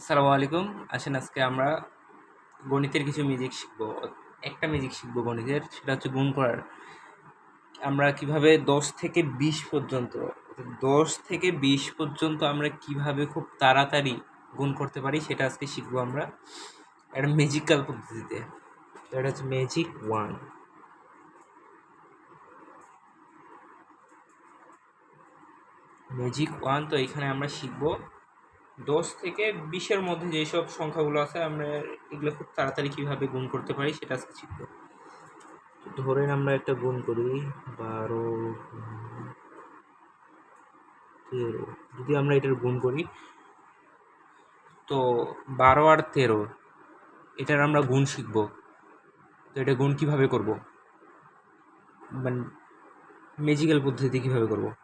আসসালামু আলাইকুম। আসেন আজকে আমরা গণিতের কিছু মিউজিক শিখব। একটা মিউজিক শিখব গণিতের, সেটা হচ্ছে গুণ করার। আমরা কীভাবে দশ থেকে বিশ পর্যন্ত, দশ থেকে বিশ পর্যন্ত আমরা কীভাবে খুব তাড়াতাড়ি গুণ করতে পারি, সেটা আজকে শিখব আমরা একটা ম্যাজিক্যাল পদ্ধতিতে। এটা হচ্ছে ম্যাজিক ওয়ান ম্যাজিক ওয়ান তো এখানে আমরা শিখব দশ থেকে বিশের মধ্যে যেসব সংখ্যাগুলো আছে আমরা এগুলো খুব তাড়াতাড়ি কীভাবে গুণ করতে পারি সেটা আজকে শিখব। ধরেন আমরা একটা গুণ করি বারো তেরো। যদি আমরা এটার গুণ করি তো বারো আর তেরো এটার আমরা গুণ শিখব। তো এটা গুণ কীভাবে করব? মানে ম্যাজিক্যাল পদ্ধতি কীভাবে করব?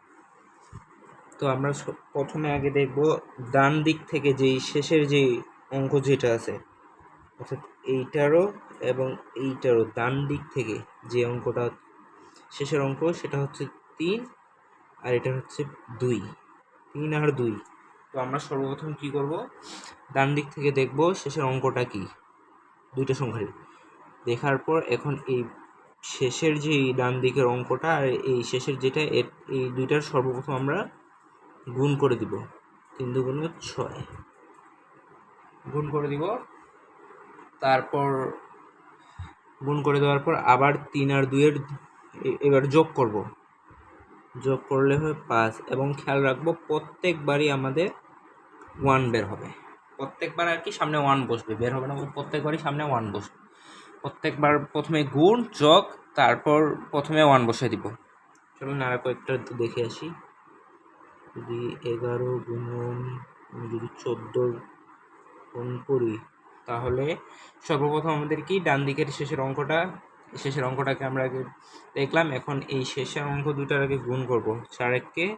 তো আমরা প্রথমে আগে দেখব ডান দিক থেকে যেই শেষের যেই অঙ্ক যেটা আছে, অর্থাৎ এইটারও এবং এইটারও ডান দিক থেকে যে অঙ্কটা, শেষের অঙ্ক সেটা হচ্ছে তিন আর এটা হচ্ছে দুই, তিন আর দুই। তো আমরা সর্বপ্রথম কি করব? ডান দিক থেকে দেখব শেষের অঙ্কটা কি, দুইটা সংখ্যারই দেখার পর এখন এই শেষের যে ডান দিকের অঙ্কটা আর এই শেষের যেটা এই দুইটার সর্বপ্রথম আমরা গুণ করে দিব। তিন দুগুণ ছয়। গুণ করে দিব। তারপর গুণ করে দেওয়ার পর আবার তিন আর দুইয়ের এ- এবার যোগ করব। যোগ করলে হয় পাঁচ এবং খেয়াল রাখব প্রত্যেকবারই আমাদের ওয়ান বের হবে। প্রত্যেকবার আর কি সামনে ওয়ান বসবে, বের হবে না প্রত্যেকবারই সামনে ওয়ান বসবে। প্রত্যেকবার প্রথমে গুণ, যোগ, তারপর প্রথমে ওয়ান বসে দিব। চলুন আর কয়েকটা দেখে আসি। যদি এগারো গুণন যদি চোদ্দোর গুণ করি, তাহলে সর্বপ্রথম আমাদের কি? ডান দিকের শেষের অঙ্কটা, শেষের অঙ্কটাকে আমরা আগে দেখলাম। এখন এই শেষের অঙ্ক দুটার আগে গুণ করব। চার এককে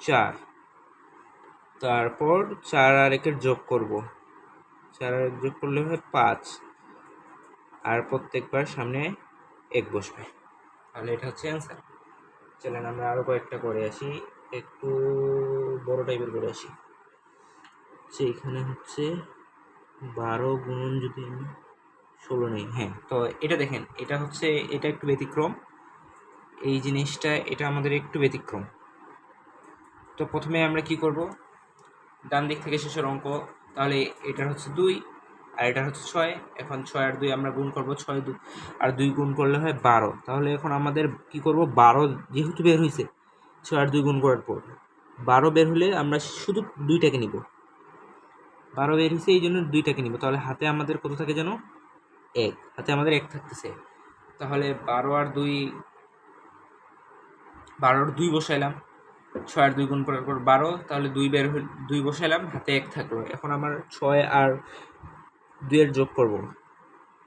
চার। তারপর চার আর একের যোগ করব। চার আর এক যোগ করলে হয় পাঁচ। আর প্রত্যেকবার সামনে এক বসবে। তাহলে এটা হচ্ছে অ্যান্সার চলেন আমরা আরও কয়েকটা করে আসি। একটু বড় টাইপের করে আসি। যে এখানে হচ্ছে বারো গুণন যদি আমি ষোলো নেই হ্যাঁ তো এটা দেখেন, এটা হচ্ছে, এটা একটু ব্যতিক্রম। এই জিনিসটা, এটা আমাদের একটু ব্যতিক্রম। তো প্রথমে আমরা কি করব? ডান দিক থেকে শেষের অঙ্ক, তাহলে এটার হচ্ছে দুই আর এটা হচ্ছে ছয়। এখন ছয় আর দুই আমরা গুণ করব ছয় দুই আর দুই গুণ করলে হয় বারো। তাহলে এখন আমাদের কি করব? বারো যেহেতু বের হয়েছে ছয় আর দুই গুণ করার পর বারো বের হলে আমরা শুধু দুইটাকে নিব। বারো বের হয়েছে এই জন্য দুইটাকে নিব। তাহলে হাতে আমাদের কত থাকে যেন? এক। হাতে আমাদের এক থাকতেছে। তাহলে বারো আর দুই বারোর দুই বসাইলাম। ছয় আর দুই গুণ করার পর বারো, তাহলে দুই বের দুই বসাইলাম, হাতে এক থাকল। এখন আমার ছয় আর দুইয়ের যোগ করব।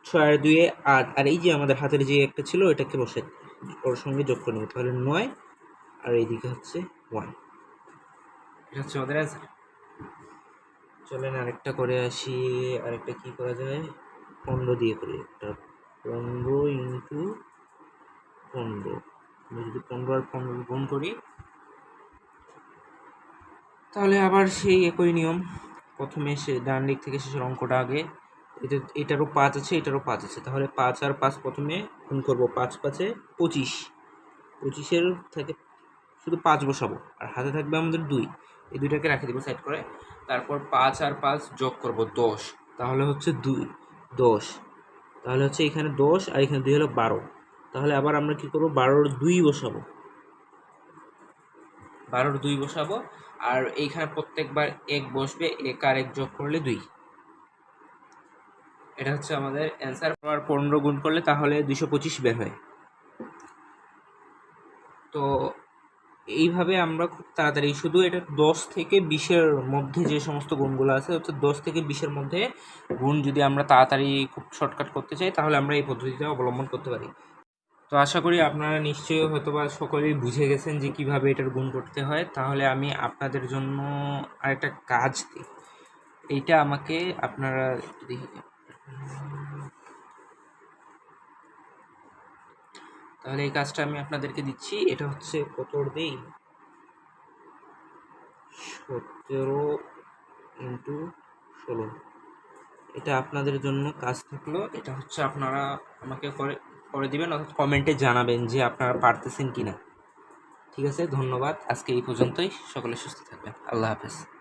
ছয় আর দুইয়ে আট। আর এই যে আমাদের হাতের যে একটা ছিল এটাকে বসে ওর সঙ্গে যোগ করে নেব। তাহলে নয় আর এইদিকে হচ্ছে ওয়ান এটা হচ্ছে আমাদের অ্যান্সার চলেন আরেকটা করে আসি, আরেকটা কি করা যায়? পনেরো দিয়ে করি একটা। পনেরো ইন্টু পনেরো। আমি যদি পনেরো আর পনেরো গুণ করি, তাহলে আবার সেই একই নিয়ম। প্রথমে সে ডান দিক থেকে শেষের অঙ্কটা আগে। এটা, এটারও পাঁচ আছে, এটারও পাঁচ আছে। তাহলে পাঁচ আর পাঁচ প্রথমে গুণ করব। পাঁচ পাঁচে পঁচিশ। পঁচিশের থেকে শুধু পাঁচ বসাবো। আর হাতে থাকবে আমাদের দুই। এই দুইটাকে রাখে দেবো সাইড করে। তারপর পাঁচ আর পাঁচ যোগ করব দশ। তাহলে হচ্ছে দুই। দশ। তাহলে হচ্ছে এখানে দশ আর এখানে দুই হলো বারো। তাহলে আবার আমরা কি করব? বারোর দুই বসাবো। বারোর দুই বসাবো। আর এইখানে প্রত্যেকবার এক বসবে, এক আর এক যোগ করলে দুই। এটা হচ্ছে আমাদের অ্যান্সার আর পনেরো গুণ করলে তাহলে দুশো পঁচিশ বের হয়। তো এইভাবে আমরা খুব তাড়াতাড়ি, শুধু এটা দশ থেকে বিশের মধ্যে যে সমস্ত গুণগুলো আছে, অর্থাৎ দশ থেকে বিশের মধ্যে গুণ যদি আমরা তাড়াতাড়ি খুব শর্টকাট করতে চাই, তাহলে আমরা এই পদ্ধতিটা অবলম্বন করতে পারি। তো আশা করি আপনারা নিশ্চয়ই হয়তোবা সকলেই বুঝে গেছেন যে কীভাবে এটার গুণ করতে হয়। তাহলে আমি আপনাদের জন্য আরেকটা কাজ দিই। এইটা আমাকে আপনারা একটু দেখি তাহলে এই কাজটা আমি আপনাদেরকে দিচ্ছি। এটা হচ্ছে কত দেই? সতেরো ইন্টু ষোলো। এটা আপনাদের জন্য কাজ থাকল। এটা হচ্ছে আপনারা আমাকে করে করে দিবেন অর্থাৎ কমেন্টে জানাবেন যে আপনারা পারতেছেন কি না ঠিক আছে, ধন্যবাদ। আজকে এই পর্যন্তই। সকলে সুস্থ থাকবেন। আল্লাহ হাফেজ।